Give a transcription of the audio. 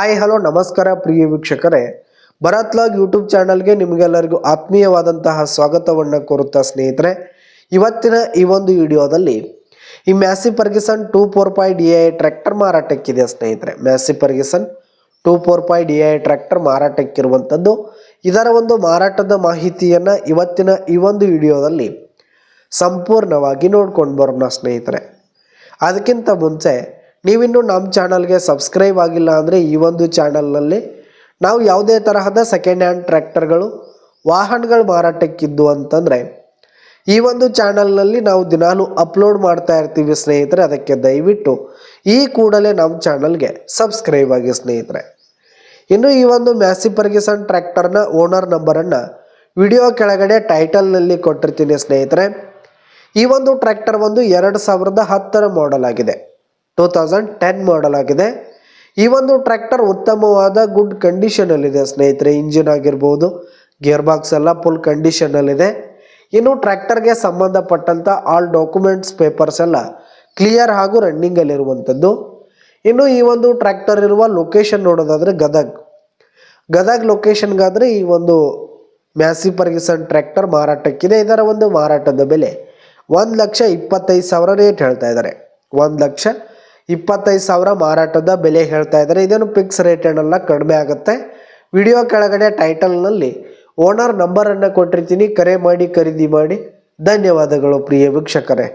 Hi, hello, ನಮಸ್ಕಾರ ಪ್ರಿಯ ವೀಕ್ಷಕರೇ. Bharat log YouTube ಚಾನಲ್ಗೆ ನಿಮಗೆಲ್ಲರಿಗೂ ಆತ್ಮೀಯವಾದಂತಹ ಸ್ವಾಗತವನ್ನು ಕೋರುತ್ತಾ ಸ್ನೇಹಿತರೆ. ಇವತ್ತಿನ ಈ ಒಂದು ವಿಡಿಯೋದಲ್ಲಿ ಈ Massey Ferguson two four five D I tractor ಮಾರಾಟಕ್ಕಿದೆ ಸ್ನೇಹಿತರೆ. Massey Ferguson two four five D I tractor ಮಾರಾಟಕ್ಕಿರುವಂಥದ್ದು. ಇದರ ಒಂದು ಮಾರಾಟದ ಮಾಹಿತಿಯನ್ನು ಇವತ್ತಿನ ಈ ಒಂದು ವಿಡಿಯೋದಲ್ಲಿ ಸಂಪೂರ್ಣವಾಗಿ ನೋಡ್ಕೊಂಡು ಬರೋಣ ಸ್ನೇಹಿತರೆ. ಅದಕ್ಕಿಂತ ಮುಂಚೆ ನೀವಿನ್ನೂ ನಮ್ಮ ಚಾನಲ್ಗೆ ಸಬ್ಸ್ಕ್ರೈಬ್ ಆಗಿಲ್ಲ ಅಂದರೆ ಈ ಒಂದು ಚಾನಲ್ನಲ್ಲಿ ನಾವು ಯಾವುದೇ ತರಹದ ಸೆಕೆಂಡ್ ಹ್ಯಾಂಡ್ ಟ್ರ್ಯಾಕ್ಟರ್ಗಳು ವಾಹನಗಳು ಮಾರಾಟಕ್ಕಿದ್ದು ಅಂತಂದರೆ, ಈ ಒಂದು ಚಾನಲ್ನಲ್ಲಿ ನಾವು ದಿನಾಲು ಅಪ್ಲೋಡ್ ಮಾಡ್ತಾ ಇರ್ತೀವಿ ಸ್ನೇಹಿತರೆ, ಅದಕ್ಕೆ ದಯವಿಟ್ಟು ಈ ಕೂಡಲೇ ನಮ್ಮ ಚಾನಲ್ಗೆ ಸಬ್ಸ್ಕ್ರೈಬ್ ಆಗಿ ಸ್ನೇಹಿತರೆ. ಇನ್ನು ಈ ಒಂದು ಮ್ಯಾಸಿ ಪರ್ಗಿಸನ್ ಟ್ರ್ಯಾಕ್ಟರ್ನ ಓನರ್ ನಂಬರನ್ನು ವಿಡಿಯೋ ಕೆಳಗಡೆ ಟೈಟಲ್ನಲ್ಲಿ ಕೊಟ್ಟಿರ್ತೀನಿ ಸ್ನೇಹಿತರೆ. ಈ ಒಂದು ಟ್ರ್ಯಾಕ್ಟರ್ ಒಂದು ಎರಡು ಸಾವಿರದ ಹತ್ತರ ಮಾಡೆಲ್ ಆಗಿದೆ. ಟೂ ತೌಸಂಡ್ ಟೆನ್ ಮಾಡಲ್ ಆಗಿದೆ. ಈ ಒಂದು ಟ್ರ್ಯಾಕ್ಟರ್ ಉತ್ತಮವಾದ ಗುಡ್ ಕಂಡೀಷನಲ್ಲಿದೆ ಸ್ನೇಹಿತರೆ. ಇಂಜಿನ್ ಆಗಿರ್ಬೋದು ಗೇರ್ ಬಾಕ್ಸ್ ಎಲ್ಲ ಫುಲ್ ಕಂಡೀಷನಲ್ಲಿದೆ ಇನ್ನು ಟ್ರ್ಯಾಕ್ಟರ್ಗೆ ಸಂಬಂಧಪಟ್ಟಂಥ ಆಲ್ ಡಾಕ್ಯುಮೆಂಟ್ಸ್ ಪೇಪರ್ಸ್ ಎಲ್ಲ ಕ್ಲಿಯರ್ ಹಾಗೂ ರನ್ನಿಂಗಲ್ಲಿರುವಂಥದ್ದು ಇನ್ನು ಈ ಒಂದು ಟ್ರ್ಯಾಕ್ಟರ್ ಇರುವ ಲೊಕೇಶನ್ ನೋಡೋದಾದ್ರೆ ಗದಗ್. ಗದಗ್ ಲೊಕೇಶನ್ಗಾದರೆ ಈ ಒಂದು ಮ್ಯಾಸಿ ಪರ್ಗಿಸನ್ ಟ್ರ್ಯಾಕ್ಟರ್ ಮಾರಾಟಕ್ಕಿದೆ. ಇದರ ಒಂದು ಮಾರಾಟದ ಬೆಲೆ ಒಂದು ಲಕ್ಷ ಇಪ್ಪತ್ತೈದು ಸಾವಿರ ರೇಟ್ ಹೇಳ್ತಾ ಇದ್ದಾರೆ. ಒಂದು ಲಕ್ಷ ಇಪ್ಪತ್ತೈದು ಸಾವಿರ ಮಾರಾಟದ ಬೆಲೆ ಹೇಳ್ತಾ ಇದ್ದಾರೆ. ಇದೇನು ಫಿಕ್ಸ್ ರೇಟ್ ಏನಲ್ಲ ಕಡಿಮೆ ಆಗುತ್ತೆ. ವಿಡಿಯೋ ಕೆಳಗಡೆ ಟೈಟಲ್ನಲ್ಲಿ ಓನರ್ ನಂಬರನ್ನು ಕೊಟ್ಟಿರ್ತೀನಿ. ಕರೆ ಮಾಡಿ, ಖರೀದಿ ಮಾಡಿ. ಧನ್ಯವಾದಗಳು ಪ್ರಿಯ ವೀಕ್ಷಕರೇ.